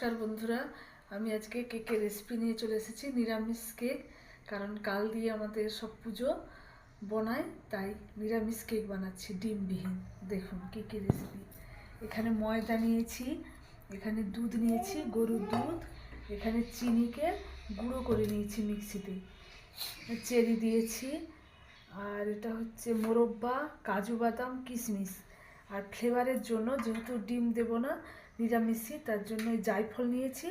নমস্কার বন্ধুরা, আমি আজকে কেকের রেসিপি নিয়ে চলে এসেছি, নিরামিষ কেক কারণ কাল দিয়ে আমাদের সব পুজো বনায়, তাই নিরামিষ কেক বানাচ্ছি, ডিমবিহীন। দেখুন কী কী রেসিপি এখানে ময়দা নিয়েছি, এখানে দুধ নিয়েছি, গরুর দুধ, এখানে চিনিকে গুঁড়ো করে নিয়েছি মিক্সিতে। চেরি দিয়েছি, আর এটা হচ্ছে মোরব্বা, কাজু বাদাম, কিশমিশ। আর ফ্লেভারের জন্য যেহেতু ডিম দেবো না নিরামিষই, তার জন্য জায়ফল নিয়েছি।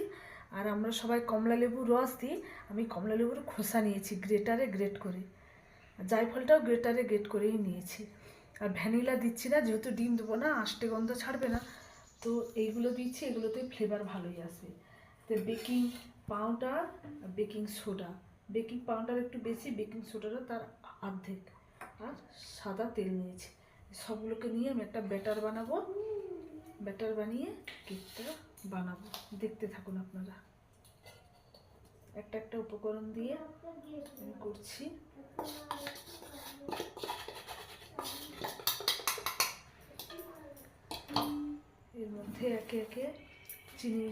আর আমরা সবাই কমলা লেবুর রস দিই। আমি কমলা লেবুর খোসা নিয়েছি, গ্রেটারে গ্রেট করে। জায়ফলটাও গ্রেটারে গ্রেট করেই নিয়েছি। আর ভ্যানিলা দিচ্ছি না, যেহেতু ডিম দেবো না, আষ্টে গন্ধ ছাড়বে না। তো এইগুলো দিচ্ছি এগুলোতে ফ্লেভার ভালোই আসবে। তো baking powder baking soda. Baking powder একটু বেশি, বেকিং সোডাটা তার অর্ধেক আর সাদা তেল নিয়েছি। সবগুলোকে নিয়ে আমি একটা ব্যাটার বানাবো। ব্যাটার বানিয়ে কেকটা বানাবো। দেখতে থাকুন আপনারা। একটা একটা উপকরণ দিয়ে আমি করছি। এর মধ্যে একে একে চিনি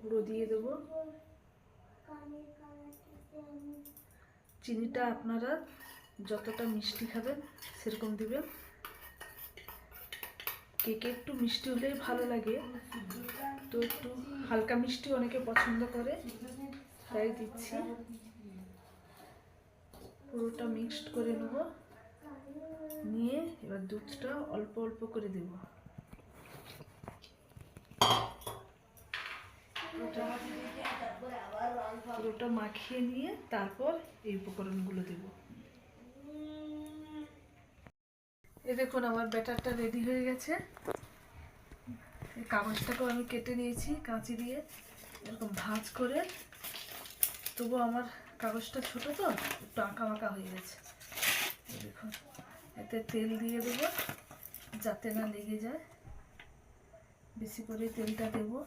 গুঁড়ো দিয়ে দেবো। চিনিটা আপনারা যতটা মিষ্টি খাবেন, সেরকম দিবেন। কেকে একটু মিষ্টি হলেই ভালো লাগে। তো একটু হালকা মিষ্টি অনেকে পছন্দ করে, তাই দিচ্ছি। পুরোটা মিক্সড করে নেব। নিয়ে এবার দুধটা অল্প অল্প করে দেব। পুরোটা মাখিয়ে নিয়ে তারপর এই উপকরণগুলো দেবো। দেখুন, আমার ব্যাটারটা রেডি হয়ে গেছে। এই কাগজটাকেও আমি কেটে নিয়েছি, কাঁচি দিয়ে, এরকম ভাঁজ করে। তবু আমার কাগজটা ছোট তো, একটু আঁকা মাকা হয়ে গেছে। দেখুন, এতে তেল দিয়ে দেবো, যাতে না লেগে যায়। বেশি করে তেলটা দেবো।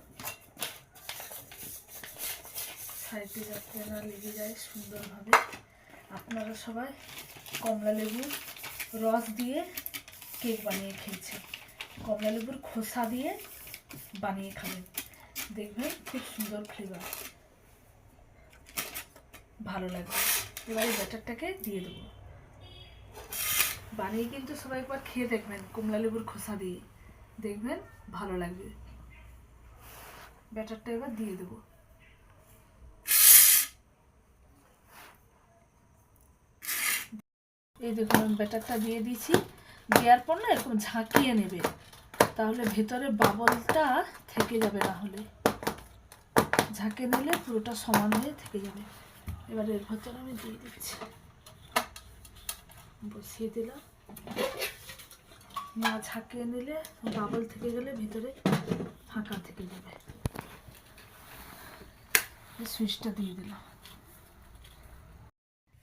সাইডে যাতে না লেগে যায় সুন্দরভাবে। আপনারা সবাই কমলা লেবু রস দিয়ে কেক বানিয়ে খেয়েছে। কমলা লেবুর খোসা দিয়ে বানিয়ে খাবেন দেখবেন খুব সুন্দর ফ্লেভার ভালো লাগবে। এবারে ব্যাটারটাকে দিয়ে দেবো। বানিয়ে কিন্তু সবাই একবার খেয়ে দেখবেন কমলা লেবুর খোসা দিয়ে। দেখবেন ভালো লাগবে। ব্যাটারটা এবার দিয়ে দেবো। এই দেখুন, আমি ব্যাটারটা দিয়ে দিয়েছি। দেওয়ার পর না এরকম ঝাঁকিয়ে নেবে। তাহলে ভেতরে বাবলটা থেকে যাবে না হলে ঝাঁকে নিলে পুরোটা সমান হয়ে থেকে যাবে। এবার এর ভেতরে আমি দিয়ে দিচ্ছি। বসিয়ে দিলাম। না ঝাঁকিয়ে নিলে বাবল থেকে গেলে ভেতরে ফাঁকা থেকে যাবে। সুইচটা দিয়ে দিলাম।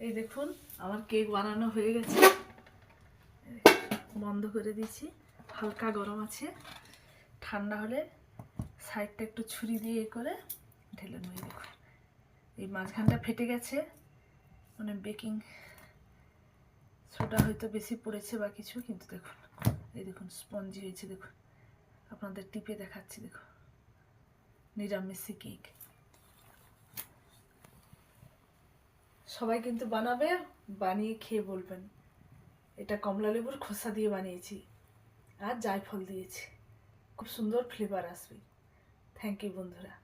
এই দেখুন, আমার কেক বানানো হয়ে গেছে। বন্ধ করে দিয়েছি। হালকা গরম আছে। ঠান্ডা হলে সাইডটা একটু ছুরি দিয়ে এ করে ঢেলে নেবে দেখুন। এই মাঝখানটা ফেটে গেছে। মানে বেকিং সোডা হয়তো বেশি পড়েছে বা কিছু, কিন্তু দেখুন, এই দেখুন, স্পঞ্জি হয়েছে, দেখুন। আপনাদের টিপে দেখাচ্ছি, দেখুন। নিরামিষি কেক। সবাই কিন্তু বানাবে, বানিয়ে খেয়ে বলবেন। এটা কমলা লেবুর খোসা দিয়ে বানিয়েছি, আর জায়ফল দিয়েছি। খুব সুন্দর ফ্লেভার আসবে। থ্যাংক ইউ বন্ধুরা।